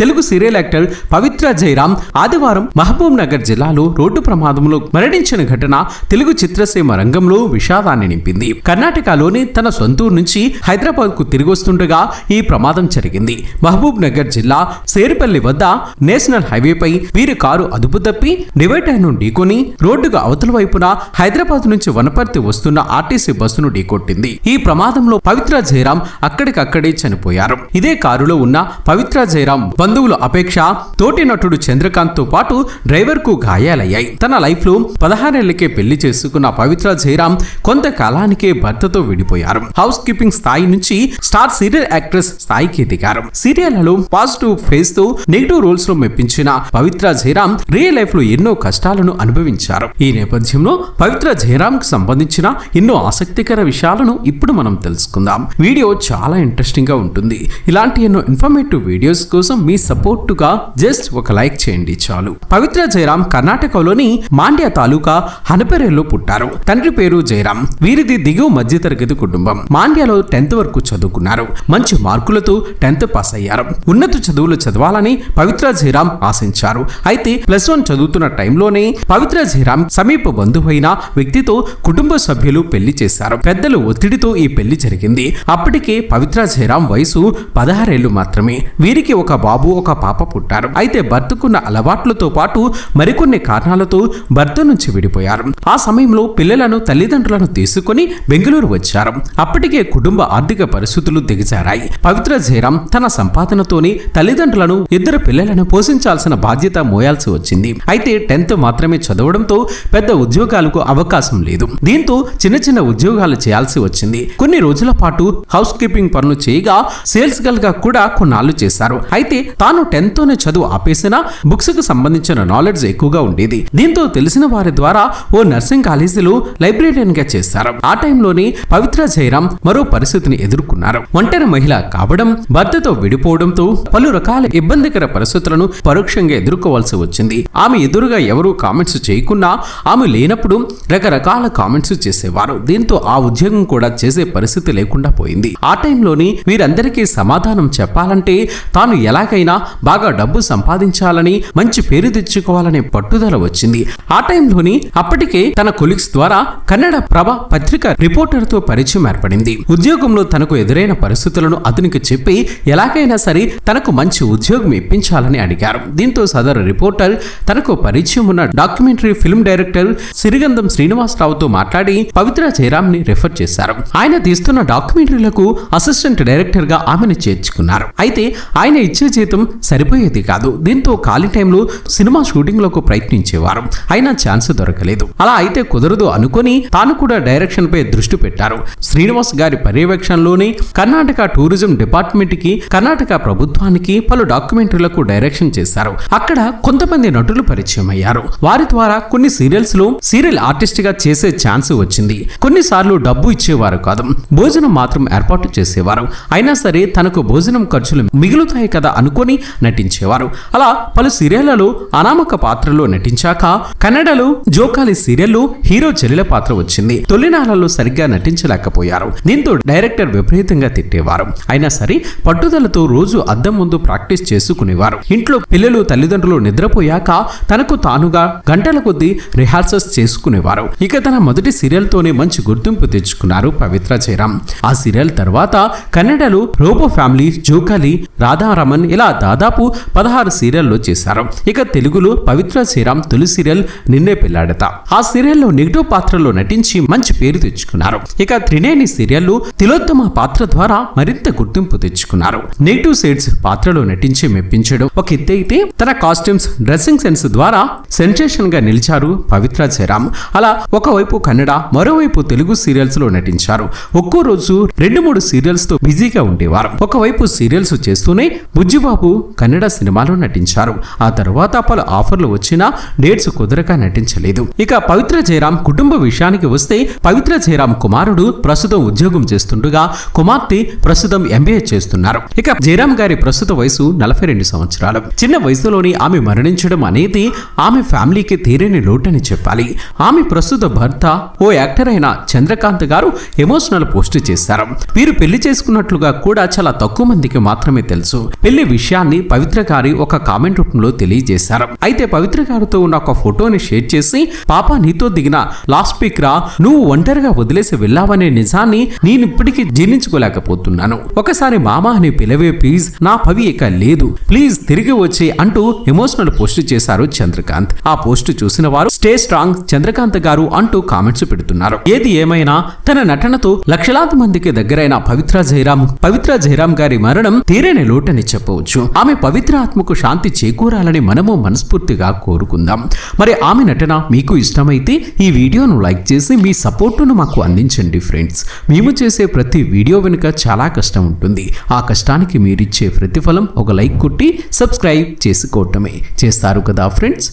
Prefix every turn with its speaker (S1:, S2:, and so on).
S1: Telugu serial actor Pavithra Jayaram ఆదివారం మహబూబ్ నగర్ జిల్లాలో road ప్రమాదంలో మరణించిన ఘటన తెలుగు చిత్రసీమ రంగంలో విషాదాన్ని నింపింది. కర్ణాటకలోని తన సొంతూరు నుంచి హైదరాబాద్కు తిరిగి వస్తుండగా ఈ ప్రమాదం జరిగింది. మహబూబ్ నగర్ జిల్లా సేరిపల్లి వద్ద నేషనల్ హైవేపై వీరి కారు అదుపు తప్పి డివైడర్ను ఢీకొని రోడ్డుకు అవతల వైపున హైదరాబాద్ నుంచి వనపర్తి వస్తున్న ఆర్టీసీ బస్సును ఢీకొట్టింది. ఈ ప్రమాదంలో పవిత్ర జయరాం అక్కడికక్కడే చనిపోయారు. ఇదే కారులో ఉన్న పవిత్ర జయరాం బంధువుల అపేక్ష తోటి నటుడు చంద్రకాంత్తో పాటు డ్రైవర్కు గాయాలయ్యాయి. తన లైఫ్లో పదహారేళ్ళకే పెళ్ళి చేసుకున్న పవిత్ర జయరాం కొంతకాలానికే భర్తతో విడిపోయారు. హౌస్ కీపింగ్ స్థాయి నుంచి స్టార్ సీరియల్ యాక్ట్రెస్ స్థాయికి దిగారు. సీరియళ్ళలో పాజిటివ్ ఫేస్తో నెగిటివ్ రోల్స్లో మెప్పించిన పవిత్ర జయరాం రియల్ లైఫ్లో ఎన్నో కష్టాలను అనుభవించారు. ఈ నేపథ్యంలో పవిత్ర జయరాం కు సంబంధించిన ఎన్నో ఆసక్తికర విషయాలను ఇప్పుడు మనం తెలుసుకుందాం. వీడియో చాలా ఇంట్రెస్టింగ్గా ఉంటుంది. ఇలాంటి ఎన్నో ఇన్ఫర్మేటివ్ వీడియోస్ కోసం మీ సపోర్టుగా జస్ట్ ఒక లైక్ చేయండి చాలు. పవిత్ర జయరాం కర్ణాటకలోని మాండ్య తాలూకా హనపెరేలో పుట్టారు. తండ్రి పేరు జయరాం. వీరిది దిగువ మధ్యతరగతి కుటుంబం. మాండ్యలో టెన్త్ వరకు చదువుకున్నారు. మంచి మార్కులతో టెన్త్ పాస్ అయ్యారు. ఉన్నత చదువులు చదవాలని పవిత్ర జయరాం ఆశించారు. అయితే ప్లస్ వన్ చదువుతున్న టైంలోనే పవిత్ర జయరాం సమీప బంధువైన వ్యక్తితో కుటుంబ సభ్యులు పెళ్ళి చేశారు. పెద్దలు ఒత్తిడితో ఈ పెళ్ళి జరిగింది. అప్పటికే పవిత్ర జయరాం వయసు పదహారేళ్ళు మాత్రమే. వీరికి ఒక బాబు ఒక పాప పుట్టారు. అయితే భర్తకున్న అలవాట్లతో పాటు మరికొన్ని కారణాలతో భర్త నుంచి విడిపోయారు. ఆ సమయంలో పిల్లలను తల్లిదండ్రులను తీసుకుని బెంగళూరు వచ్చారు. అప్పటికే కుటుంబ ఆర్థిక పరిస్థితులు దిగజారాయి. పవిత్ర జయరాం తన సంపాదనతోని తల్లిదండ్రులను ఇద్దరు పిల్లలను పోషించాల్సిన బాధ్యత మోయాల్సి వచ్చింది. అయితే టెన్త్ మాత్రమే చదవడంతో పెద్ద ఉద్యోగాలకు అవకాశం లేదు. దీంతో చిన్న చిన్న ఉద్యోగాలు చేయాల్సి వచ్చింది. కొన్ని రోజుల పాటు హౌస్ కీపింగ్ పనులు చేయగా సేల్స్ గర్ల్గా కూడా కొన్నాళ్ళు చేశారు. అయితే తాను టెన్త్ తోనే చదువు ఆపేసినా బుక్స్కు సంబంధించిన నాలెడ్జ్ ఎక్కువగా ఉండేది. దీంతో తెలిసిన వారి ద్వారా ఓ నర్సింగ్ కాలేజీలో లైబ్రేరియన్గా చేశారు. ఆ టైంలోని పవిత్ర జయరాం మరో పరిస్థితిని ఎదుర్కొన్నారు. ఒంటరి మహిళ కావడం భర్తతో విడిపోవడంతో పలు రకాల ఇబ్బందికర పరిస్థితులను పరోక్షంగా ఎదుర్కోవాల్సి వచ్చింది. ఆమె ఎదురుగా ఎవరూ కామెంట్స్ చేయకున్నా ఆమె లేనప్పుడు రకరకాల కామెంట్స్ చేసేవారు. దీంతో ఆ ఉద్యోగం కూడా చేసే పరిస్థితి లేకుండా పోయింది. ఆ టైంలోని వీరందరికీ సమాధానం చెప్పాలంటే తాను ఎలాగైనా బాగా డబ్బు సంపాదించాలని మంచి పేరు తెచ్చుకోవాలనే పట్టుదల వచ్చింది. ఆ టైంలోని అప్పటికే తన కొలీగ్స్ ద్వారా కన్నడ ప్రభ పత్రిక రిపోర్టర్తో పరిచయం ఏర్పడింది. ఉద్యోగంలో తనకు ఎదురైన పరిస్థితులను అతనికి చెప్పి ఎలాగైనా సరే తనకు మంచి ఉద్యోగం ఇప్పించాలని అడిగారు. దీంతో సదరు రిపోర్టర్ తనకు పరిచయం ఉన్న డాక్యుమెంటరీ ఫిల్మ్ డైరెక్టర్ సిరిగంధం శ్రీనివాసరావుతో మాట్లాడి పవిత్ర జయరామ్ని రిఫర్ చేశారు. ఆయన తీస్తున్న డాక్యుమెంటరీలకు అసిస్టెంట్ డైరెక్టర్గా ఆమెను చేర్చుకున్నారు. అయితే ఆయన ఇచ్చే జీవితం సరిపోయేది కాదు. దీంతో ఖాళీ టైంలో సినిమా షూటింగ్లకు ప్రయత్నించేవారు. అయినా ఛాన్స్ దొరకలేదు. అలా అయితే కుదరదు అనుకుని తాను కూడా డైరెక్షన్ పై దృష్టి పెట్టారు. శ్రీనివాస్ గారి పర్యవేక్షణలోనే కర్ణాటక టూరిజం డిపార్ట్మెంట్కి కర్ణాటక ప్రభుత్వానికి పలు డాక్యుమెంటరీలకు డైరెక్షన్ చేశారు. అక్కడ కొంతమంది నటులు పరిచయం అయ్యారు వారి ద్వారా కొన్ని సీరియల్స్లో సీరియల్ ఆర్టిస్ట్గా చేసే ఛాన్స్ వచ్చింది. కొన్నిసార్లు డబ్బు ఇచ్చేవారు కాదు. భోజనం మాత్రం ఏర్పాటు చేసేవారు. అయినా సరే తనకు భోజనం ఖర్చులు మిగులుతాయి కదా అనుకు నటించేవారు. అలా పలు సీరియళ్ళలో అనామక పాత్రలో నటించాక కన్నడలో జోకాలి సీరియల్లో హీరో చెల్లెల పాత్ర వచ్చింది. తొలినాళ్ళలో సరిగ్గా నటించలేకపోయారు. దీంతో డైరెక్టర్ విపరీతంగా తిట్టేవారు. అయినా సరే పట్టుదలతో రోజు అద్దం ముందు ప్రాక్టీస్ చేసుకునేవారు. ఇంట్లో పిల్లలు తల్లిదండ్రులు నిద్రపోయాక తనకు తానుగా గంటల కొద్దీ రిహార్సల్స్ చేసుకునేవారు. ఇక తన మొదటి సీరియల్ తోనే మంచి గుర్తింపు తెచ్చుకున్నారు పవిత్ర జయరాం ఆ సీరియల్ తర్వాత కన్నడలో రోబో ఫ్యామిలీ జోకాలి రాధారమన్ ఇలా దాదాపు పదహారు సీరియల్లో చేశారు. ఇక తెలుగులో పవిత్ర శ్రీరామ్ తొలి సీరియల్ నిన్నే పెళ్ళాడత ఆ సీరియల్లో నెగిటివ్ పాత్రలో నటించి మంచి పేరు తెచ్చుకున్నారు. ఇక త్రినేని సీరియల్లో తిలోత్తమ పాత్ర ద్వారా మరింత గుర్తింపు తెచ్చుకున్నారు. నెగిటివ్ సైడ్స్ పాత్రలో నటించి మెప్పించడం ఒక ఎత్తైతే తన కాస్ట్యూమ్స్ డ్రెస్సింగ్ సెన్స్ ద్వారా సెన్సేషన్గా నిలిచారు పవిత్ర శ్రీరామ్. అలా ఒకవైపు కన్నడ మరోవైపు తెలుగు సీరియల్స్లో నటించారు. ఒక్కో రోజు రెండు మూడు సీరియల్స్తో బిజీగా ఉండేవారు. ఒకవైపు సీరియల్స్ చేస్తూనే బుజ్జిబాబు కన్నడ సినిమాలో నటించారు. ఆ తర్వాత పలు ఆఫర్లు వచ్చినా డేట్స్ కుదరక నటించలేదు. ఇక పవిత్ర జయరాం కుటుంబ విషయానికి వస్తే పవిత్ర జయరాం కుమారుడు ప్రస్తుతం ఉద్యోగం చేస్తుండగా కుమార్తె ప్రస్తుతం ఎంబీఏ చేస్తున్నారు. ఇక జయరాం గారి ప్రస్తుత వయసు నలభై రెండు సంవత్సరాలు. చిన్న వయసులోని ఆమె మరణించడం అనేది ఆమె ఫ్యామిలీకి తీరని లోటని చెప్పాలి. ఆమె ప్రస్తుత భర్త ఓ యాక్టర్ అయిన చంద్రకాంత్ గారు ఎమోషనల్ పోస్ట్ చేశారు. వీరు పెళ్ళి చేసుకున్నట్లుగా కూడా చాలా తక్కువ మందికి మాత్రమే తెలుసు. పెళ్ళి విషయం విషయాన్ని పవిత్ర గారి ఒక కామెంట్ రూపంలో తెలియజేశారు. అయితే పవిత్ర గారితో ఉన్న ఒక ఫోటోని షేర్ చేసి పాప నీతో దిగిన లాస్ట్ పిక్ రా నువ్వు ఒంటరిగా వదిలేసి వెళ్ళావనే నిజాన్ని నేను ఇప్పటికీ జీర్ణించుకోలేకపోతున్నాను. ఒకసారి మామ అని పిలవే ప్లీజ్ నా పవి ఇక లేదు. ప్లీజ్ తిరిగి వచ్చి అంటూ ఎమోషనల్ పోస్ట్ చేశారు చంద్రకాంత్. ఆ పోస్ట్ చూసిన వారు స్టే స్ట్రాంగ్ చంద్రకాంత్ గారు అంటూ కామెంట్స్ పెడుతున్నారు. ఏది ఏమైనా తన నటనతో లక్షలాది మందికి దగ్గరైన పవిత్ర జయరాం పవిత్ర జయరాం గారి మరణం తీరని లోటని చెప్పవచ్చు. ఆమె పవిత్ర ఆత్మకు శాంతి చేకూరాలని మనము మనస్ఫూర్తిగా కోరుకుందాం. మరి ఆమె నటన మీకు ఇష్టమైతే ఈ వీడియోను లైక్ చేసి మీ సపోర్టును మాకు అందించండి ఫ్రెండ్స్. మేము చేసే ప్రతి వీడియో వెనుక చాలా కష్టం ఉంటుంది. ఆ కష్టానికి మీరిచ్చే ప్రతిఫలం ఒక లైక్ కొట్టి సబ్స్క్రైబ్ చేసుకోవటమే. చేస్తారు కదా ఫ్రెండ్స్?